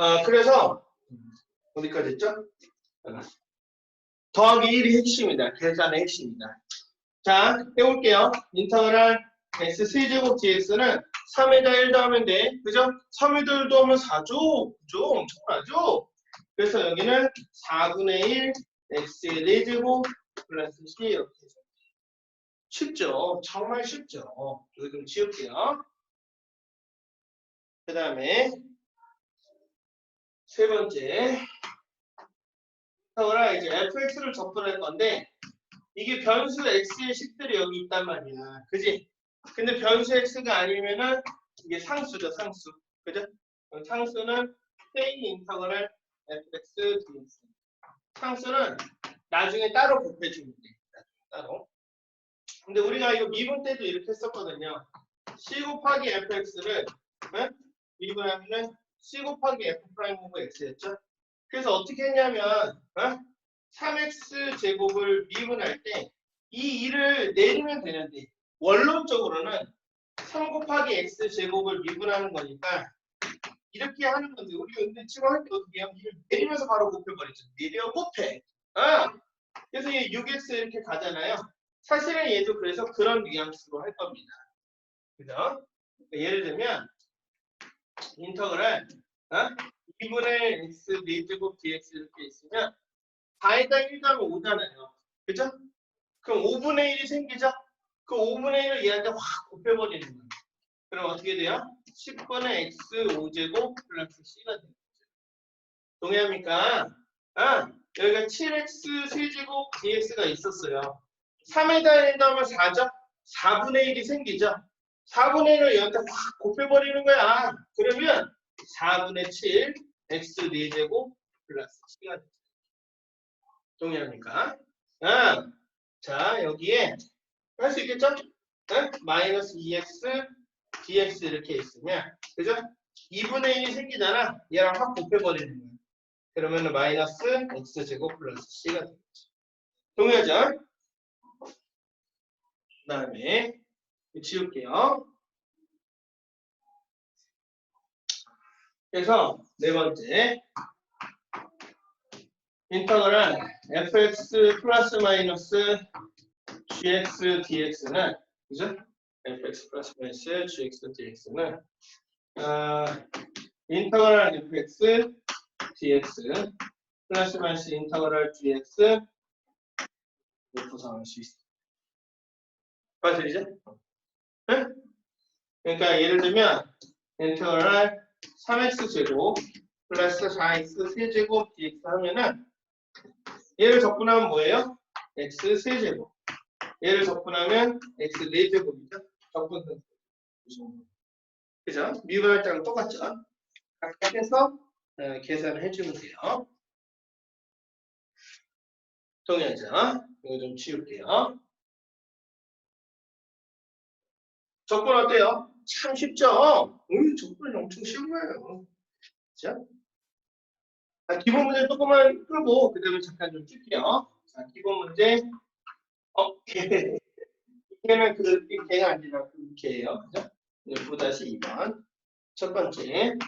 아, 그래서 어디까지 했죠? 더하기 1이 핵심이다. 계산의 핵심이다. 자, 해볼게요. 인터그랄 x 세제곱 dx는 3에다 1 더하면 돼. 그죠? 3에다 1 더하면 4죠? 그죠? 엄청나죠? 그래서 여기는 4분의 1 x의 4제곱 플러스 c 이렇게 해서 쉽죠? 정말 쉽죠? 이거 좀 지울게요. 그 다음에 세 번째 인터그랄 이제 fx를 접근할 건데 이게 변수 x의 식들이 여기 있단 말이야. 그지? 근데 변수 x가 아니면은 이게 상수죠, 상수. 그죠? 상수는 페인 인터그랄 fx dx. 상수는 나중에 따로 곱해주면 돼. 따로. 근데 우리가 이거 미분 때도 이렇게 했었거든요. c 곱하기 fx를 응? 미분하면은 c 곱하기 f 프라임 오브 x였죠. 그래서 어떻게 했냐면 어? 3x 제곱을 미분할 때 이 2를 내리면 되는데 원론적으로는 3 곱하기 x 제곱을 미분하는 거니까 이렇게 하는 건데 우리 근데 지금 할때 어떻게 해요? 이를 내리면서 바로 곱해버리죠. 내려 곱해. 아! 그래서 얘 6x 이렇게 가잖아요. 사실은 얘도 그래서 그런 뉘앙스로 할 겁니다. 그죠? 그러니까 예를 들면 인터그랄 어? 2분의 x 4제곱 dx 이렇게 있으면 4에다 1 더하면 5잖아요. 그죠? 그럼 5분의 1이 생기죠? 그 5분의 1을 얘한테 확 곱해버리는 거예요. 그럼 어떻게 돼요? 10분의 x 5제곱 플러스 c가 되는 거죠. 동의합니까? 아, 여기가 7x 세제곱 dx가 있었어요. 3에다 1 더하면 4죠? 4분의 1이 생기죠? 4분의 1을 얘한테 확 곱해버리는 거야. 그러면 4분의 7 x 4제곱 플러스 c가 되죠. 동의합니까? 아, 자, 여기에 할 수 있겠죠? 네? 마이너스 2x dx 이렇게 있으면 그죠? 2분의 1이 생기잖아. 얘랑 확 곱해버리는 거야. 그러면 은 마이너스 x 제곱 플러스 c가 되겠죠. 동의하죠? 그 다음에 지울게요. 그래서 네 번째 인터그랄 fx 플러스 마이너스 gx dx는 그죠? fx 플러스 마이너스 gx dx는 어, 인터그랄 fx dx 플러스 마이너스 인터그랄 gx 구성할 수 있어. 맞으시죠? 네? 그러니까 예를 들면 인터그랄 3x 제곱 플러스 4x 세제곱 dx 하면은 얘를 적분하면 뭐예요? x 세제곱 얘를 적분하면 x 4제곱이죠? 적분 선수 그죠? 미분할 때랑 똑같죠? 각각 해서 어, 계산을 해주면 돼요 동의하죠? 이거 좀 지울게요 적분 어때요? 참 쉽죠? 음, 적분이 엄청 쉬운 거예요 그죠? 자, 기본 문제 조금만 풀고 그 다음에 잠깐 좀 뛸게요. 자, 기본 문제. 어, 걔는 그, 걔가 아니라 그 걔예요. 그죠? 9-2번. 첫 번째.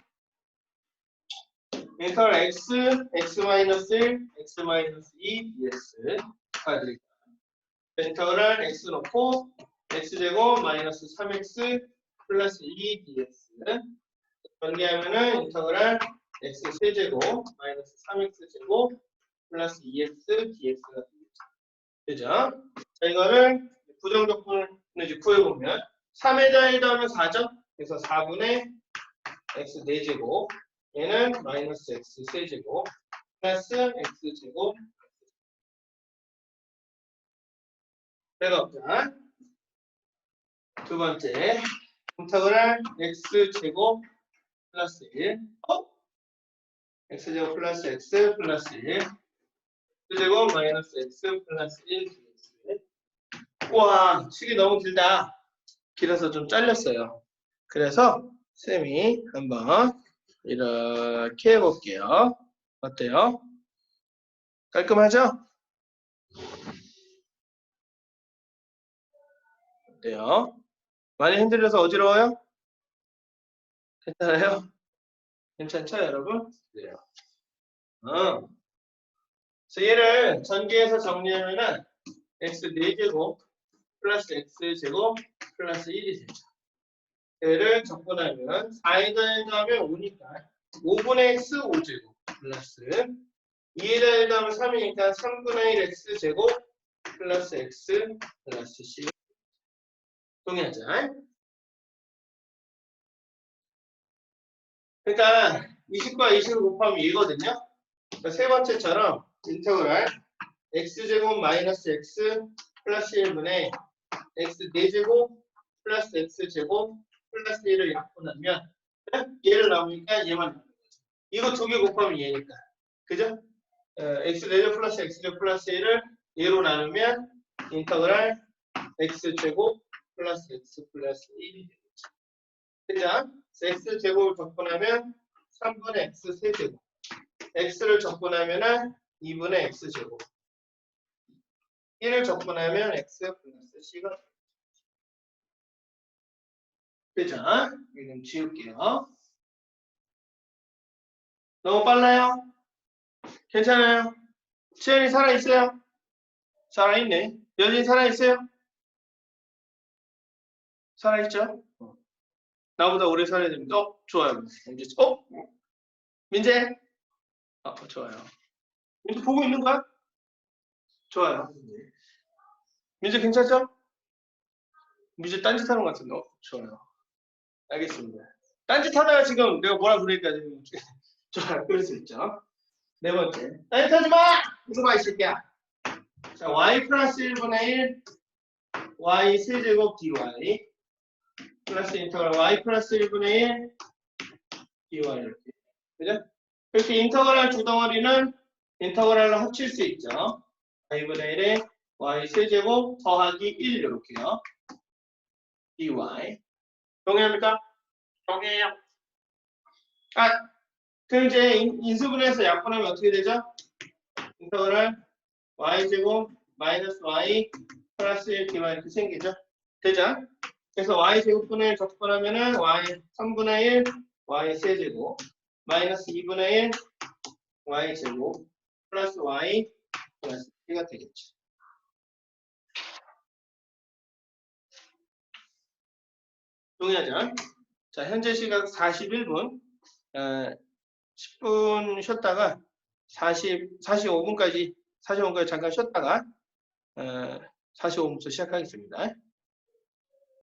인터 x, x-1, x-2, ds. 가드릴게요. 인터럴 x 놓고 x제곱 마이너스 3x 플러스 2 ds. 전개하면은 인터그랄 x 세제곱 마이너스 3x 제곱 플러스 2x dx가 되겠죠. 그죠? 자 이거를 부정적분을 이제 구해보면 3에다 1 더하면 4죠? 그래서 4분의 x 4제곱 얘는 마이너스 x 세제곱 플러스 x 제곱 배가 없자 두 번째 인터그랄 x 제곱 플러스 1 어? x제곱 플러스 x 플러스 1 x제곱 마이너스 x 플러스 1 dx 우와 식이 너무 길다 길어서 좀 잘렸어요 그래서 쌤이 한번 이렇게 해볼게요 어때요? 깔끔하죠? 어때요? 많이 흔들려서 어지러워요? 괜찮아요? 괜찮죠, 여러분? 그래요. 어. 그래서 얘를 전개해서 정리하면은 x 4제곱 플러스 x 제곱 플러스 1이 되죠. 얘를 적분하면 4에 더하면 5니까 5분의 x 5제곱 플러스 2에 더하면 3이니까 3분의 1 x 제곱 플러스 x 플러스 c 동의하자. 그러니까 20과 20을 곱하면 2거든요. 그러니까 세 번째처럼 인터그랄 x제곱 마이너스 x 플러스 1분의 x 4제곱 플러스 x제곱 플러스 1을 약분하면 얘를 나오니까 얘만 나오는 거죠. 이거 두 개 곱하면 얘니까. 그죠? 어, x 4제곱 플러스 x제곱 플러스 1을 얘로 나누면 인터그랄 x제곱 플러스 x 플러스 1이 되겠죠. 그죠? x 제곱을 적분하면 3분의 x 세제곱 x를 적분하면은 2분의 x 제곱 1을 적분하면 x 플러스 c가 되죠? 이거 지울게요. 너무 빨라요? 괜찮아요? 치현이 살아있어요? 살아있네. 여진이 살아있어요? 살아있죠? 어. 나보다 오래 살아야 됩니다. 어, 좋아요. 민재, 어? 민재? 어, 좋아요. 민재 보고 있는 거야? 좋아요. 민재 괜찮죠? 민재 딴짓 하는 것 같은데? 어, 좋아요. 알겠습니다. 딴짓 하다가 지금 내가 뭐라 그러니까 지금 좋아요. 그럴 수 있죠. 네 번째. 딴짓 하지 마! 이거 봐, 이 새끼야. 자, y 플러스 1분의 1, y 세제곱 dy. 플러스 인터그랄 y 플러스 1분의 1 dy 이렇게 그죠? 그렇게 인터그랄 두 덩어리는 인터그랄로 합칠 수 있죠. y분의 1에 y 세제곱 더하기 1 이렇게요. dy 동의합니까? 동의해요. 아, 그럼 이제 인- 인수분해해서 약분하면 어떻게 되죠? 인터그랄 y 제곱 마이너스 y 플러스 1 dy 이렇게 생기죠. 되죠? 그래서 y 제곱분을 적분하면은 y 3분의 1 y 세제곱 마이너스 2분의 1 y 제곱 플러스 y 플러스 1가 되겠죠. 동의하죠? 자, 현재 시각 41분. 어, 10분 쉬었다가 40, 45분까지 45분까지 잠깐 쉬었다가 어, 45분부터 시작하겠습니다.